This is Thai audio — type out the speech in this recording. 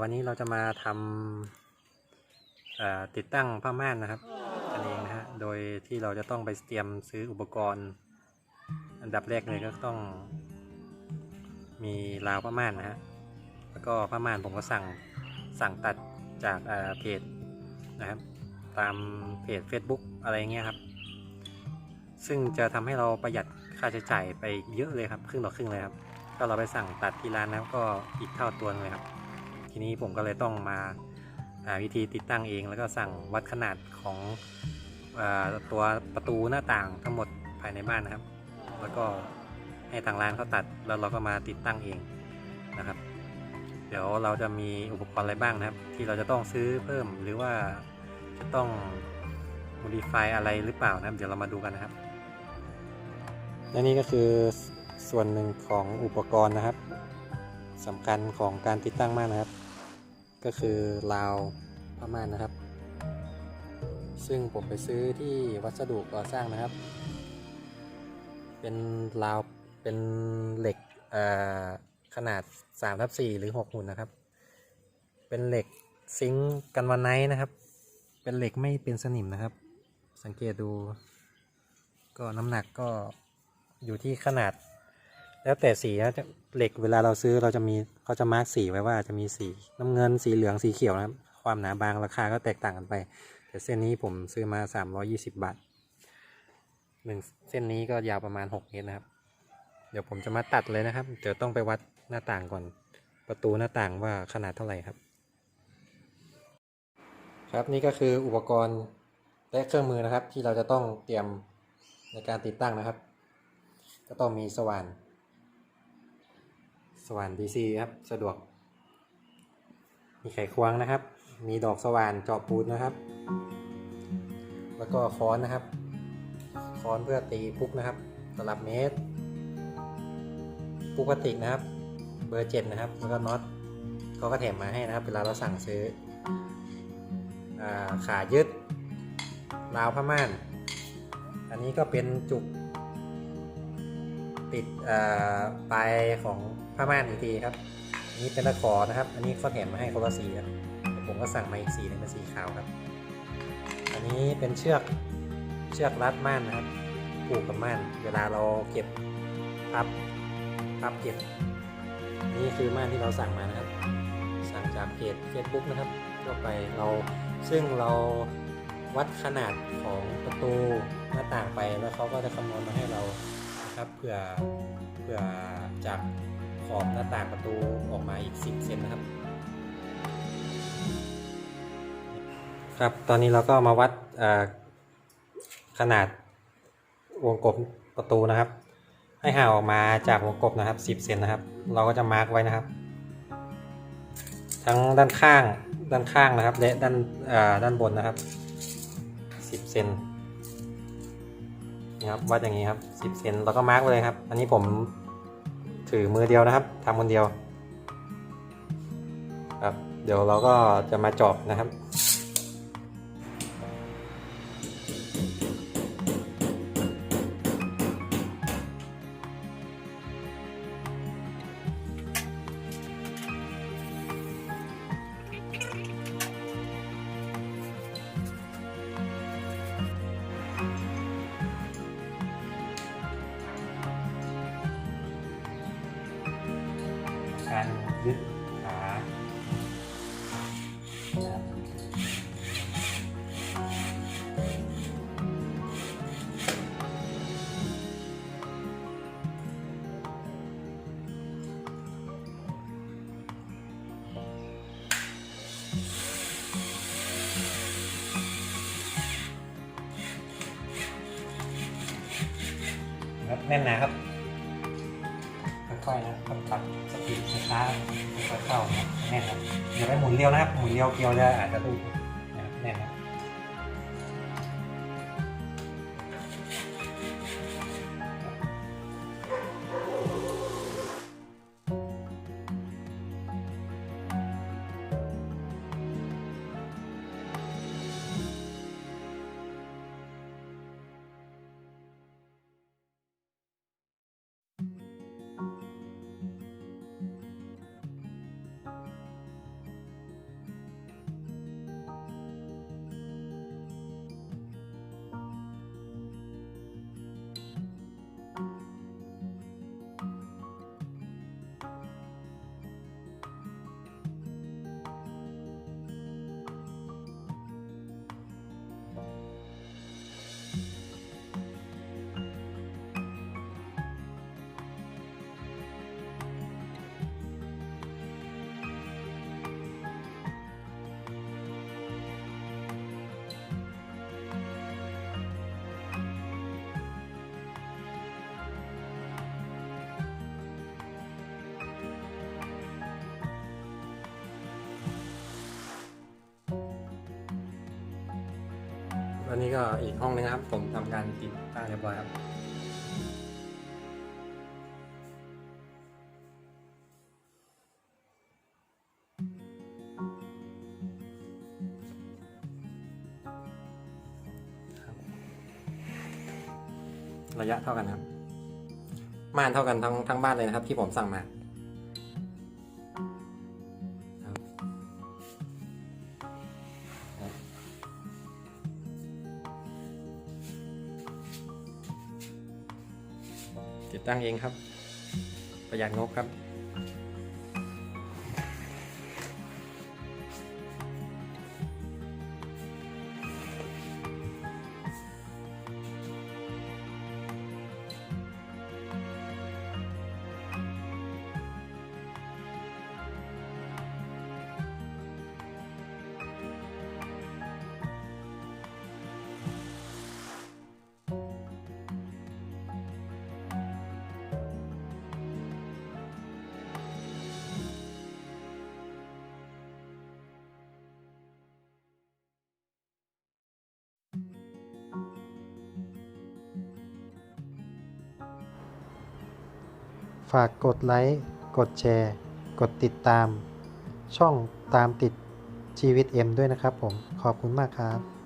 วันนี้เราจะมาทำติดตั้งผ้าม่านนะครับกันเองนะฮะโดยที่เราจะต้องไปเตรียมซื้ออุปกรณ์ อันดับแรกเลยก็ต้อง มีราวผ้าม่านนะฮะแล้วก็ผ้าม่านผมก็สั่งสั่งตัดจากเพจนะครับตามเพจ Facebook อะไรเงี้ยครับซึ่งจะทำให้เราประหยัดค่าใช้จ่ายไปเยอะเลยครับ ครึ่งต่อครึ่งเลยครับ ถ้าเราไปสั่งตัดที่ร้านนะครับก็อีกเท่าตัวเลยครับ ทีนี้ผมก็เลยต้องมาหาวิธีติดตั้งเอง แล้วก็สั่งวัดขนาดของอตัวประตูหน้าต่างทั้งหมดภายในบ้านนะครับ แล้วก็ให้ทางร้านเขาตัดแล้วเราก็มาติดตั้งเองนะครับ เดี๋ยวเราจะมีอุปกรณ์อะไรบ้างนะครับ ที่เราจะต้องซื้อเพิ่มหรือว่าจะต้อง modify อะไรหรือเปล่านะครับ เดี๋ยวเรามาดูกันนะครับและนี่ก็คือส่วนหนึ่งของอุปกรณ์นะครับสำคัญของการติดตั้งมานนะครับ ก็คือราวผ้าม่านนะครับ ซึ่งผมไปซื้อที่วัสดุก่อสร้างนะครับ เป็นราวเป็นเหล็กขนาด3ทับ4หรือ6หุ่นนะครับ เป็นเหล็กซิงกันวันไนท์นะครับ เป็นเหล็กไม่เป็นสนิมนะครับ สังเกตดู ก็น้ำหนักก็อยู่ที่ขนาด แล้วแต่สีนะเหล็กเวลาเราซื้อเราจะมีเขาจะมาร์กสีไว้ว่าจะมีสีน้ำเงินสีเหลืองสีเขียวนะครับ ความหนาบางราคาก็แตกต่างกันไป แต่เส้นนี้ผมซื้อมา 320 บาทหนึ่งเส้นนี้ก็ยาวประมาณ 6 เมตรนะครับ เดี๋ยวผมจะมาตัดเลยนะครับเดี๋ยวต้องไปวัดหน้าต่างก่อน ประตูหน้าต่างว่าขนาดเท่าไหร่ครับ ครับนี่ก็คืออุปกรณ์และเครื่องมือนะครับที่เราจะต้องเตรียมในการติดตั้งนะครับ ก็ต้องมีสว่าน สว่าน DC ครับ สะดวก มีไขควงนะครับ มีดอกสว่านเจาะปูนนะครับ แล้วก็ค้อนนะครับ ค้อนเพื่อตีปุ๊กนะครับตลับเมตรปุ๊กพลาสติกนะครับ เบอร์เจ็ดนะครับ แล้วก็น็อตเขาก็แถมมาให้นะครับ เวลาเราสั่งซื้ออขายึดราวผ้าม่าน อันนี้ก็เป็นจุก ติดอ่าปลายของผ้าม่านอีกทีครับอันนี้เป็นตะขอนะครับ อันนี้เขาแถมมาให้คนละสีครับผมก็สั่งมาอีกสีหนึงเป็นสีขาวครับ อันนี้เป็นเชือกเชือกรัดม่านนะครับผูกกับม่าน เวลาเราเก็บพับพับเก็บ นี่คือม่านที่เราสั่งมานะครับ สั่งจากเพจ Facebook นะครับก็ไปเราซึ่งเราวัดขนาดของประตูหน้าต่างไปแล้วเขาก็จะคำนวณมาให้เรา นะครับเพื่อเพื่อจากขอบหน้าต่างประตูออกมาอีก 10 เซนนะครับ ครับตอนนี้เราก็มาวัดขนาดวงกบประตูนะครับ ให้ห่างออกมาจากวงกบนะครับ 10 เซนนะครับ เราก็จะมาร์กไว้นะครับ ทั้งด้านข้างด้านข้างนะครับ และด้านด้านบนนะครับ 10 เซน นะครับวัดอย่างนี้ครับ 10เซนแล้วก็มาร์กเลยครับ อันนี้ผมถือมือเดียวนะครับทำคนเดียว ครับ เดี๋ยวเราก็จะมาจอบนะครับ การยึดขานะครับนับแน่นหนะครับ ค่อยๆนะครับปรับสปีดช้าๆค่อยๆเข้านะแน่นครับอย่าไปหมุนเร็วนะครับหมุนเร็วเกียวจะอาจจะตู อันนี้ก็อีกห้องนึงครับ ผมทำการติดตั้งเรียบร้อยครับระยะเท่ากันครับม่านเท่ากันทั้งทั้งบ้านเลยนะครับ ที่ผมสั่งมา ตั้งเองครับ ประหยัดงบครับ ฝากกดไลค์ กดแชร์ กดติดตาม ช่องตามติดชีวิตเอ็มด้วยนะครับผม ขอบคุณมากครับ